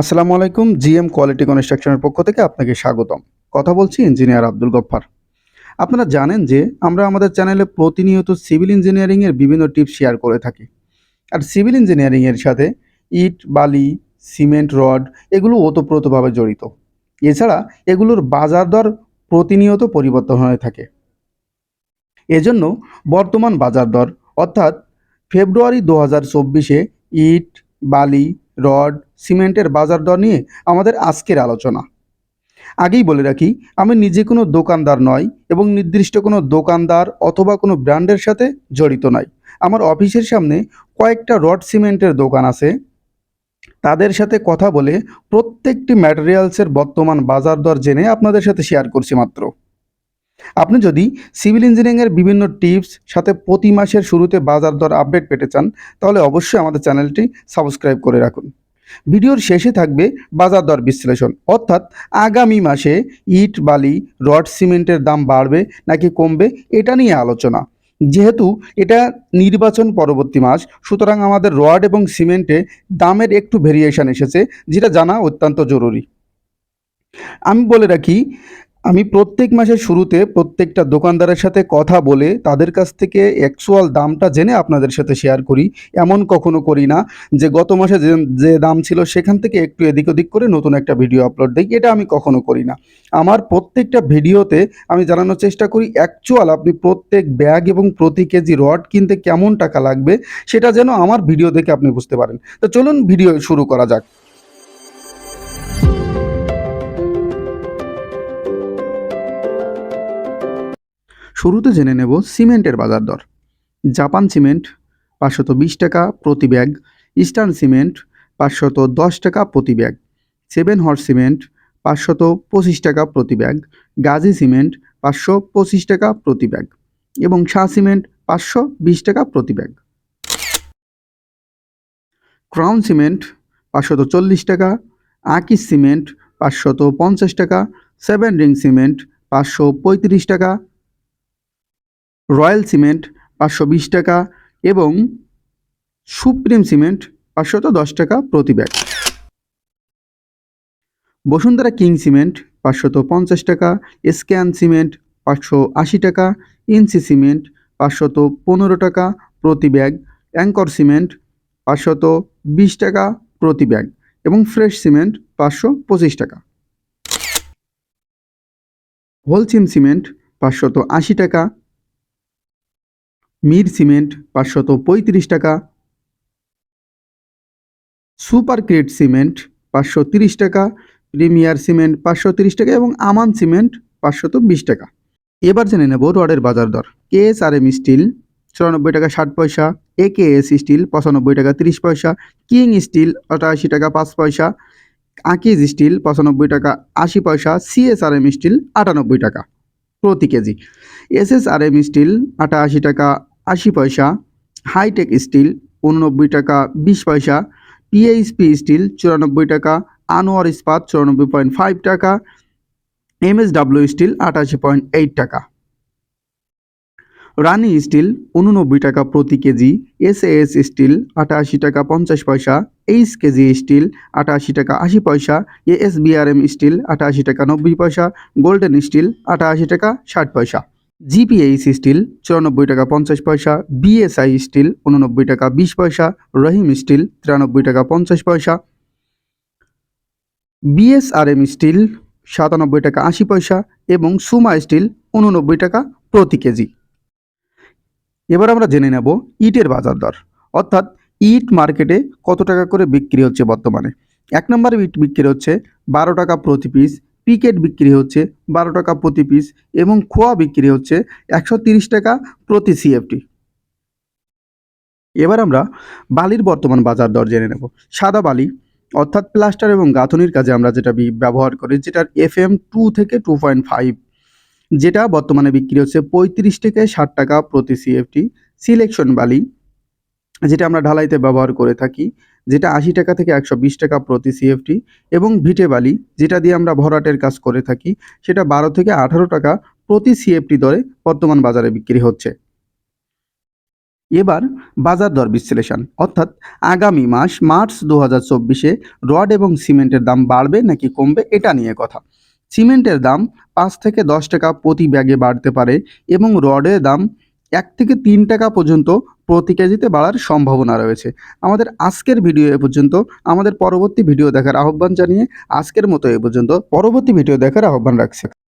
আসসালামু আলাইকুম, GM quality কনস্ট্রাকশনের পক্ষ থেকে আপনাকে স্বাগতম। কথা বলছি ইঞ্জিনিয়ার আব্দুল গফ্ফার। আপনারা জানেন যে আমরা আমাদের চ্যানেলে প্রতিনিয়ত সিভিল ইঞ্জিনিয়ারিংয়ের বিভিন্ন টিপস শেয়ার করে থাকি। আর সিভিল ইঞ্জিনিয়ারিংয়ের সাথে ইট, বালি, সিমেন্ট, রড এগুলো ওতপ্রোতভাবে জড়িত। এছাড়া এগুলোর বাজার দর প্রতিনিয়ত পরিবর্তন হয়ে থাকে। এজন্য বর্তমান বাজার দর, অর্থাৎ ফেব্রুয়ারি দু হাজার চব্বিশে ইট, বালি রড, সিমেন্টের বাজার দর নিয়ে আমাদের আজকের আলোচনা। আগেই বলে রাখি, আমি নিজে কোনো দোকানদার নয় এবং নির্দিষ্ট কোনো দোকানদার অথবা কোনো ব্র্যান্ডের সাথে জড়িত নয় আমার অফিসের সামনে কয়েকটা রড, সিমেন্টের দোকান আছে। তাদের সাথে কথা বলে প্রত্যেকটি ম্যাটেরিয়ালসের বর্তমান বাজার দর জেনে আপনাদের সাথে শেয়ার করছি মাত্র। আপনি যদি সিভিল ইঞ্জিনিয়ারিংয়ের বিভিন্ন টিপস, সাথে প্রতি মাসের শুরুতে বাজার দর আপডেট পেতে চান, তাহলে অবশ্যই আমাদের চ্যানেলটি সাবস্ক্রাইব করে রাখুন। ভিডিওর শেষে থাকবে বাজার দর বিশ্লেষণ। অর্থাৎ আগামী মাসে ইট, বালি, রড, সিমেন্টের দাম বাড়বে নাকি কমবে, এটা নিয়ে আলোচনা। যেহেতু এটা নির্বাচন পরবর্তী মাস, সুতরাং আমাদের রড এবং সিমেন্টে দামের একটু ভেরিয়েশন এসেছে, যেটা জানা অত্যন্ত জরুরি। আমি বলে রাখি আমি প্রত্যেক মাসের শুরুতে প্রত্যেকটা দোকানদারের সাথে কথা বলে তাদের কাছ থেকে অ্যাকচুয়াল দামটা জেনে আপনাদের সাথে শেয়ার করি। এমন কখনো করি না যে গত মাসে যে যে দাম ছিল সেখান থেকে একটু এদিক ওদিক করে নতুন একটা ভিডিও আপলোড দিই। এটা আমি কখনো করি না। আমার প্রত্যেকটা ভিডিওতে আমি জানানোর চেষ্টা করি অ্যাকচুয়াল আপনি প্রত্যেক ব্যাগ এবং প্রতি কেজি রড কিনতে কেমন টাকা লাগবে, সেটা যেন আমার ভিডিও দেখে আপনি বুঝতে পারেন। তো চলুন ভিডিও শুরু করা যাক। শুরুতে জেনে নেব সিমেন্টের বাজার দর। জাপান সিমেন্ট পাঁচশত বিশ টাকা প্রতি ব্যাগ, ইস্টার্ন সিমেন্ট পাঁচশত দশ টাকা প্রতি ব্যাগ, সেভেন হর্স সিমেন্ট পাঁচশত পঁচিশ টাকা প্রতি ব্যাগ, গাজী সিমেন্ট পাঁচশো পঁচিশ টাকা প্রতি ব্যাগ এবং শাহ সিমেন্ট পাঁচশো বিশ টাকা প্রতি ব্যাগ। ক্রাউন সিমেন্ট পাঁচশত চল্লিশ টাকা, আকিস সিমেন্ট পাঁচশত পঞ্চাশ টাকা, সেভেন রিং সিমেন্ট পাঁচশো পঁয়ত্রিশ টাকা রয়্যাল সিমেন্ট পাঁচশো বিশ টাকা এবং সুপ্রিম সিমেন্ট পাঁচশত দশ টাকা প্রতি ব্যাগ। বসুন্ধরা কিং সিমেন্ট পাঁচশত পঞ্চাশ টাকা, স্ক্যান সিমেন্ট পাঁচশো আশি টাকা ইনসি সিমেন্ট পাঁচশত পনেরো টাকা প্রতি ব্যাগ, অ্যাঙ্কর সিমেন্ট পাঁচশত বিশ টাকা প্রতি ব্যাগ এবং ফ্রেশ সিমেন্ট পাঁচশো পঁচিশ টাকা। হোলসিম সিমেন্ট পাঁচশত আশি টাকা মির সিমেন্ট পাঁচশত পঁয়ত্রিশ টাকা। সুপার ক্রেট সিমেন্ট পাঁচশো তিরিশ টাকা, প্রিমিয়ার সিমেন্ট পাঁচশো তিরিশ টাকা এবং আমান সিমেন্ট পাঁচশত বিশ টাকা। এবার জেনে নেব রডের বাজার দর। K S R M steel চুরানব্বই টাকা ষাট পয়সা এ কে এস স্টিল পঁচানব্বই টাকা তিরিশ পয়সা, কিং স্টিল অটাশি টাকা পাঁচ পয়সা, আকিজ স্টিল পঁচানব্বই টাকা আশি পয়সা, সিএসআরএম স্টিল আটানব্বই টাকা প্রতি KG. S S R SSRM steel আটাশি টাকা আশি পয়সা হাইটেক স্টিল উননব্বই টাকা, বিশ পয়সা পিএইচপি স্টিল চুরানব্বই টাকা, আনোয়ার ইস্পাত, চুরানব্বই পয়েন্ট ফাইভ টাকা এমএসডাব্লিউ স্টিল আটাশি পয়েন্ট এইট টাকা। রানি স্টিল উননব্বই টাকা প্রতি কেজি এস এস স্টিল আটাশি টাকা পঞ্চাশ পয়সা এইচ কেজি স্টিল আটাশি টাকা আশি পয়সা এ এস এএসবিআরএম স্টিল আটাশি টাকা নব্বই পয়সা গোল্ডেন স্টিল আটাশি টাকা ষাট পয়সা। জিপিএইচ স্টিল চুরানব্বই টাকা পঞ্চাশ পয়সা বিএসআই স্টিল উননব্বই টাকা বিশ পয়সা, রহিম স্টিল তিরানব্বই টাকা পঞ্চাশ পয়সা। বিএসআরএম স্টিল সাতানব্বই টাকা আশি পয়সা এবং সুমা স্টিল উননব্বই টাকা প্রতি কেজি। এবার আমরা জেনে নেব ইটের বাজার দর। অর্থাৎ ইট মার্কেটে কত টাকা করে বিক্রি হচ্ছে বর্তমানে? এক নম্বরে ইট বিক্রি হচ্ছে বারো টাকা প্রতি পিস পিকেট বিক্রি হচ্ছে বারো টাকা প্রতি পিস এবং খোয়া বিক্রি হচ্ছে একশো টাকা প্রতি সিএফটি এবার আমরা বালির বর্তমান বাজার দর জেনে নেব। সাদা বালি, অর্থাৎ প্লাস্টার এবং গাঁথনির কাজে আমরা যেটা ব্যবহার করি, যেটার এফ এম টু থেকে টু পয়েন্ট ফাইভ যেটা বর্তমানে বিক্রি হচ্ছে পঁয়ত্রিশ থেকে ষাট টাকা প্রতি সিএফটি সিলেকশন বালি যেটা আমরা ঢালাইতে ব্যবহার করে থাকি, যেটা আশি টাকা থেকে একশো বিশ টাকা প্রতি সিএফটি এবং ভিটে বালি, যেটা দিয়ে আমরা ভরাটের কাজ করে থাকি, সেটা বারো থেকে আঠারো টাকা প্রতি সিএফটি দরে বর্তমান বাজারে বিক্রি হচ্ছে। এবার বাজার দর বিশ্লেষণ, অর্থাৎ আগামী মাস, মার্চ দু হাজার চব্বিশে রড এবং সিমেন্টের দাম বাড়বে নাকি কমবে এটা নিয়ে কথা। সিমেন্টের দাম পাঁচ থেকে দশ টাকা প্রতি ব্যাগে বাড়তে পারে এবং রডের দাম এক থেকে তিন টাকা পর্যন্ত প্রতি কেজিতে বাড়ার সম্ভাবনা রয়েছে। আমাদের আজকের ভিডিও এ পর্যন্ত, আমাদের পরবর্তী ভিডিও দেখার আহ্বান জানিয়ে আজকের মতো এ পর্যন্ত, পরবর্তী ভিডিও দেখার আহ্বান রাখছে।